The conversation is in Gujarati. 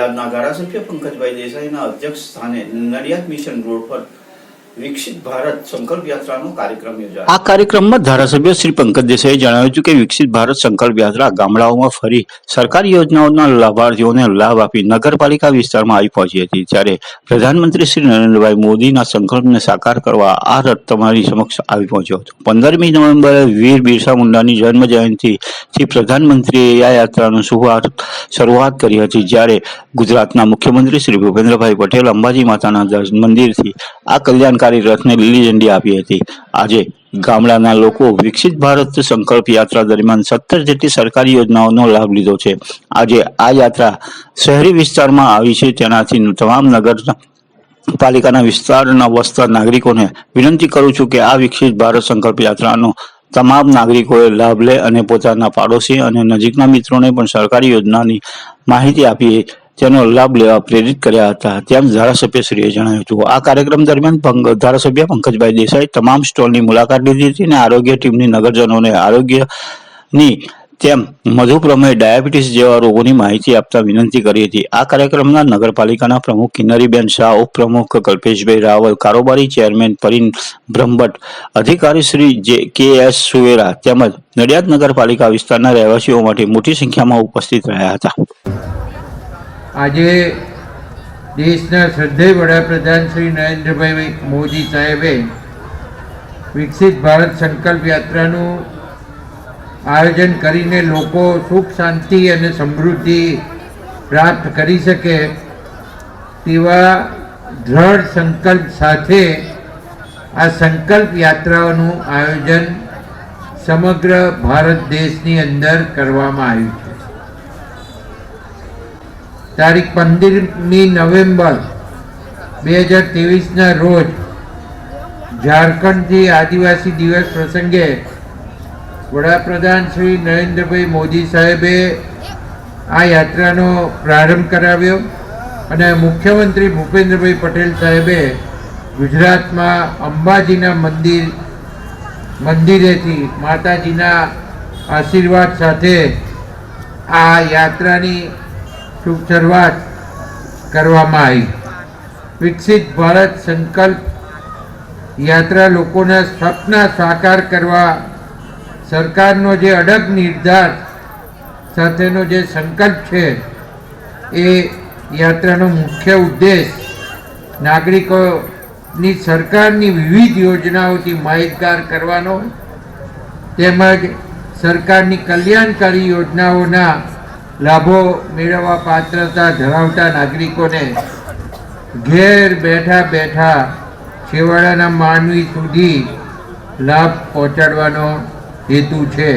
નડિયાદના ધારાસભ્ય પંકજભાઈ દેસાઈના અધ્યક્ષ સ્થાને નડિયાદ મિશન રોડ પર આ કાર્યક્રમમાં ધારાસભ્ય શ્રી પંકજ દેસાઈએ જણાવ્યું હતું કે વિકસિત ભારત સંકલ્પ યાત્રા ગામડાઓમાં ફરી સરકારી યોજનાઓના લાભાર્થીઓને લાભ આપી નગરપાલિકા વિસ્તારમાં આવી પહોંચી હતી. ત્યારે પ્રધાનમંત્રી શ્રી નરેન્દ્રભાઈ મોદીના સંકલ્પને સાકાર કરવા આ રથ તમારી સમક્ષ આવી પહોંચ્યો હતો. પંદરમી નવેમ્બરે વીર બિરસા મુંડાની જન્મ જયંતિથી પ્રધાનમંત્રીએ આ યાત્રાનો શુભારંભ શરૂઆત કરી હતી. જ્યારે ગુજરાતના મુખ્યમંત્રી શ્રી ભૂપેન્દ્રભાઈ પટેલ અંબાજી માતાના મંદિરથી આ કલ્યાણકારી રથને લીલી ઝંડી આપી હતી. આજે ગામડાના લોકો વિકસિત ભારત સંકલ્પ યાત્રા દરમિયાન સત્તર જેટલી સરકારી યોજનાઓનો લાભ લીધો છે. આજે આ યાત્રા શહેરી વિસ્તારમાં આવી છે. તેનાથી તમામ નગર પાલિકાના વિસ્તારના વસતા નાગરિકોને વિનંતી કરું છું કે આ વિકસિત ભારત સંકલ્પ યાત્રાનો તમામ નાગરિકોએ લાભ લે અને પોતાના પાડોશી અને નજીકના મિત્રોને પણ સરકારી યોજનાની માહિતી આપી તેનો લાભ લેવા પ્રેરિત કર્યા હતા. તેમ ધારાસભ્યશ્રીએ જણાવ્યું હતું. આ કાર્યક્રમ દરમિયાન ધારાસભ્ય પંકજભાઈ દેસાઈ તમામ સ્ટોલની મુલાકાત લીધી હતી અને આરોગ્ય ટીમની નગરજનોને આરોગ્યની તેમ મધુપ્રમેહ ડાયાબિટીસ જેવા રોગોની માહિતી આપતા વિનંતી કરી હતી. આ કાર્યક્રમના નગરપાલિકાના પ્રમુખ કિન્નરીબેન શાહ, ઉપપ્રમુખ કલ્પેશભાઈ રાવલ, કારોબારી ચેરમેન પરિન બ્રહ્મભટ્ટ, અધિકારી શ્રી જે કે એસ સુવેરા તેમજ નડિયાદ નગરપાલિકા વિસ્તારના રહેવાસીઓ માટે મોટી સંખ્યામાં ઉપસ્થિત રહ્યા હતા. આજે દેશના શ્રદ્ધેય વડાપ્રધાન શ્રી નરેન્દ્રભાઈ મોદી સાહેબે વિકસિત ભારત સંકલ્પ યાત્રાનું આયોજન કરીને લોકો સુખ, શાંતિ અને સમૃદ્ધિ પ્રાપ્ત કરી શકે તેવા દ્રઢ સંકલ્પ સાથે આ સંકલ્પ યાત્રાઓનું આયોજન સમગ્ર ભારત દેશની અંદર કરવામાં આવ્યું છે. તારીખ પંદરમી નવેમ્બર બે હજાર ત્રેવીસના રોજ ઝારખંડથી આદિવાસી દિવસ પ્રસંગે વડાપ્રધાન શ્રી નરેન્દ્રભાઈ મોદી સાહેબે આ યાત્રાનો પ્રારંભ કરાવ્યો અને મુખ્યમંત્રી ભૂપેન્દ્રભાઈ પટેલ સાહેબે ગુજરાતમાં અંબાજીના મંદિર, મંદિરેથી માતાજીના આશીર્વાદ સાથે આ યાત્રાની શુભ શરૂઆત કરવામાં આવી. વિકસિત ભારત સંકલ્પ યાત્રા લોકોના સ્વપ્ન સાકાર કરવા, સરકારનો જે અડગ નિર્ધાર સાથેનો જે સંકલ્પ છે, એ યાત્રાનો મુખ્ય ઉદ્દેશ નાગરિકોની સરકારની વિવિધ યોજનાઓથી માહિતગાર કરવાનો, તેમજ સરકારની કલ્યાણકારી યોજનાઓના લાભો મેળવવા પાત્રતા ધરાવતા નાગરિકોને ઘેર બેઠા બેઠા છેવાડાના માનવી સુધી લાભ પહોંચાડવાનો હેતુ છે.